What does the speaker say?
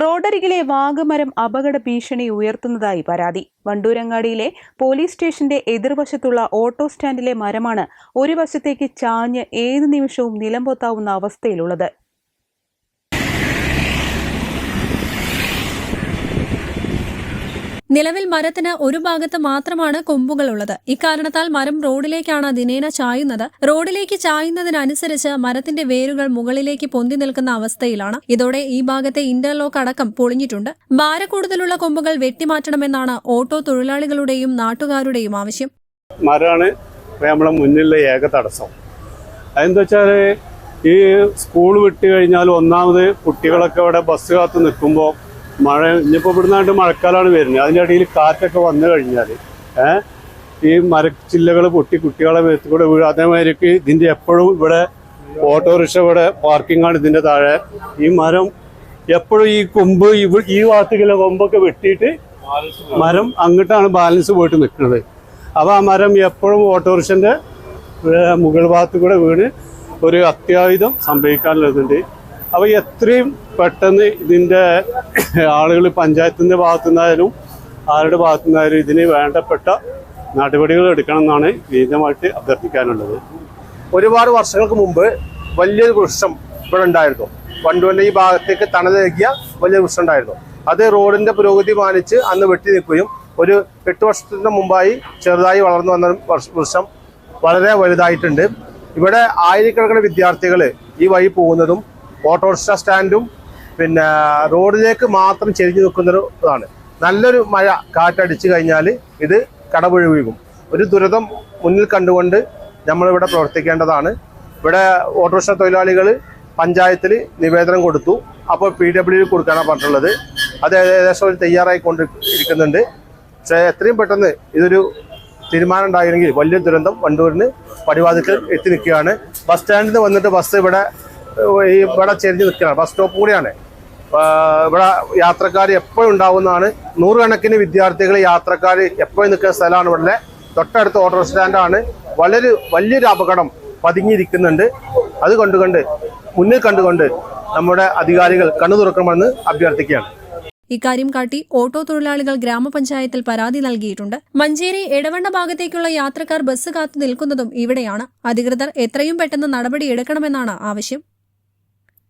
റോഡരികിലെ വാഗമരം അപകട ഭീഷണി ഉയർത്തുന്നതായി പരാതി. വണ്ടൂരങ്ങാടിയിലെ പോലീസ് സ്റ്റേഷന്റെ എതിർവശത്തുള്ള ഓട്ടോ സ്റ്റാൻഡിലെ മരമാണ് ഒരു വശത്തേക്ക് ചാഞ്ഞ് ഏത് നിമിഷവും നിലംപൊത്താവുന്ന അവസ്ഥയിലുള്ളത്. നിലവിൽ മരത്തിന് ഒരു ഭാഗത്ത് മാത്രമാണ് കൊമ്പുകൾ ഉള്ളത് ഇക്കാരണത്താൽ മരം റോഡിലേക്കാണ് ദിനേന ചായുന്നത്. റോഡിലേക്ക് ചായുന്നതിനനുസരിച്ച് മരത്തിന്റെ വേരുകൾ മുകളിലേക്ക് പൊന്തി നിൽക്കുന്ന അവസ്ഥയിലാണ്. ഇതോടെ ഈ ഭാഗത്തെ ഇന്റർലോക്ക് അടക്കം പൊളിഞ്ഞിട്ടുണ്ട്. ഭാരക്കൂടുതലുള്ള കൊമ്പുകൾ വെട്ടിമാറ്റണമെന്നാണ് ഓട്ടോ തൊഴിലാളികളുടെയും നാട്ടുകാരുടെയും ആവശ്യം. മരമാണ് നമ്മളെ മുന്നിലെ ഏക തടസ്സം. അതെന്താ ഈ സ്കൂൾ വിട്ട് കഴിഞ്ഞാൽ ഒന്നാമത് കുട്ടികളൊക്കെ ഇവിടെ ബസ് കാത്ത് നിൽക്കുമ്പോൾ മഴ ഇനിയിപ്പോൾ ഇവിടുന്നായിട്ട് മഴക്കാലമാണ് വരുന്നത്. അതിന്റെ ഇടയിൽ കാറ്റൊക്കെ വന്നു കഴിഞ്ഞാൽ ഈ മരച്ചില്ലകൾ പൊട്ടി കുട്ടികളെ മേത്ത് കൂടെ വീഴും അതേമാതിരിക്ക് ഇതിന്റെ എപ്പോഴും ഇവിടെ ഓട്ടോറിക്ഷ ഇവിടെ പാർക്കിങ്ങാണ് ഇതിന്റെ താഴെ. ഈ മരം എപ്പോഴും ഈ കൊമ്പ് ഈ ഭാഗത്തേക്കുള്ള കൊമ്പൊക്കെ വെട്ടിയിട്ട് മരം അങ്ങോട്ടാണ് ബാലൻസ് പോയിട്ട് നിൽക്കുന്നത്. അപ്പോൾ ആ മരം എപ്പോഴും ഓട്ടോറിക്ഷന്റെ മുകൾ ഭാഗത്ത് കൂടെ വീണ് ഒരു അത്യാഹിതം സംഭവിക്കാനുള്ളതുണ്ട്. അപ്പോൾ എത്രയും പെട്ടെന്ന് ഇതിന്റെ ആളുകൾ പഞ്ചായത്തിന്റെ ഭാഗത്തു നിന്നായാലും ആരുടെ ഭാഗത്തു നിന്നായാലും ഇതിന് വേണ്ടപ്പെട്ട നടപടികൾ എടുക്കണം എന്നാണ് വിനീതമായിട്ട് അഭ്യർത്ഥിക്കാനുള്ളത്. ഒരുപാട് വർഷങ്ങൾക്ക് മുമ്പ് വലിയൊരു വൃക്ഷം ഇവിടെ ഉണ്ടായിരുന്നു. വണ്ടുവല്ല ഈ ഭാഗത്തേക്ക് തണലേകിയ വലിയ വൃക്ഷം ഉണ്ടായിരുന്നു. അത് റോഡിന്റെ പുരോഗതി മാനിച്ച് അന്ന് വെട്ടി നിൽക്കുകയും ഒരു എട്ട് വർഷത്തിന് മുമ്പായി ചെറുതായി വളർന്നു വന്ന വൃക്ഷം വളരെ വലുതായിട്ടുണ്ട്. ഇവിടെ ആയിരക്കണക്കിന് വിദ്യാർത്ഥികൾ ഈ വഴി പോകുന്നതും ഓട്ടോറിക്ഷ സ്റ്റാൻഡും പിന്നെ റോഡിലേക്ക് മാത്രം ചെരിഞ്ഞു നിൽക്കുന്നൊരു ഇതാണ്. നല്ലൊരു മഴ കാറ്റടിച്ചു കഴിഞ്ഞാൽ ഇത് കടപുഴ വീഴും. ഒരു ദുരിതം മുന്നിൽ കണ്ടുകൊണ്ട് നമ്മളിവിടെ പ്രവർത്തിക്കേണ്ടതാണ്. ഇവിടെ ഓട്ടോറിക്ഷ തൊഴിലാളികൾ പഞ്ചായത്തിൽ നിവേദനം കൊടുത്തു. അപ്പോൾ പി ഡബ്ല്യു കൊടുക്കാനാണ് പറഞ്ഞിട്ടുള്ളത്. അത് ഏകദേശം ഒരു തയ്യാറായിക്കൊണ്ട് ഇരിക്കുന്നുണ്ട് പക്ഷേ എത്രയും പെട്ടെന്ന് ഇതൊരു തീരുമാനം ഉണ്ടായിരുന്നെങ്കിൽ വലിയ ദുരന്തം വണ്ടൂരിന് പടിവാതിക്കൽ എത്തി നിൽക്കുകയാണ്. ബസ് സ്റ്റാൻഡിൽ നിന്ന് വന്നിട്ട് ബസ് ഇവിടെ ഈ ഇവിടെ ചെരിഞ്ഞ് നിൽക്കുകയാണ്. ബസ് സ്റ്റോപ്പ് കൂടിയാണ്. ഇവിടെ യാത്രക്കാർ എപ്പോഴും ഉണ്ടാവുന്നതാണ്. നൂറുകണക്കിന് വിദ്യാർത്ഥികൾ യാത്രക്കാർ എപ്പോഴും നിൽക്കുന്ന സ്ഥലമാണ് ഇവിടെ. തൊട്ടടുത്ത് ഓട്ടോ സ്റ്റാൻഡാണ്. വളരെ വലിയൊരു അപകടം പതുങ്ങിയിരിക്കുന്നുണ്ട്. അത് കണ്ടുകൊണ്ട് മുന്നിൽ കണ്ടുകൊണ്ട് നമ്മുടെ അധികാരികൾ കണ്ണു തുറക്കണമെന്ന് അഭ്യർത്ഥിക്കുകയാണ്. ഇക്കാര്യം കാട്ടി ഓട്ടോ തൊഴിലാളികൾ ഗ്രാമപഞ്ചായത്തിൽ പരാതി നൽകിയിട്ടുണ്ട്. മഞ്ചേരി എടവണ്ണ ഭാഗത്തേക്കുള്ള യാത്രക്കാർ ബസ് കാത്തു നിൽക്കുന്നതും ഇവിടെയാണ്. അധികൃതർ എത്രയും പെട്ടെന്ന് നടപടിയെടുക്കണമെന്നാണ് ആവശ്യം.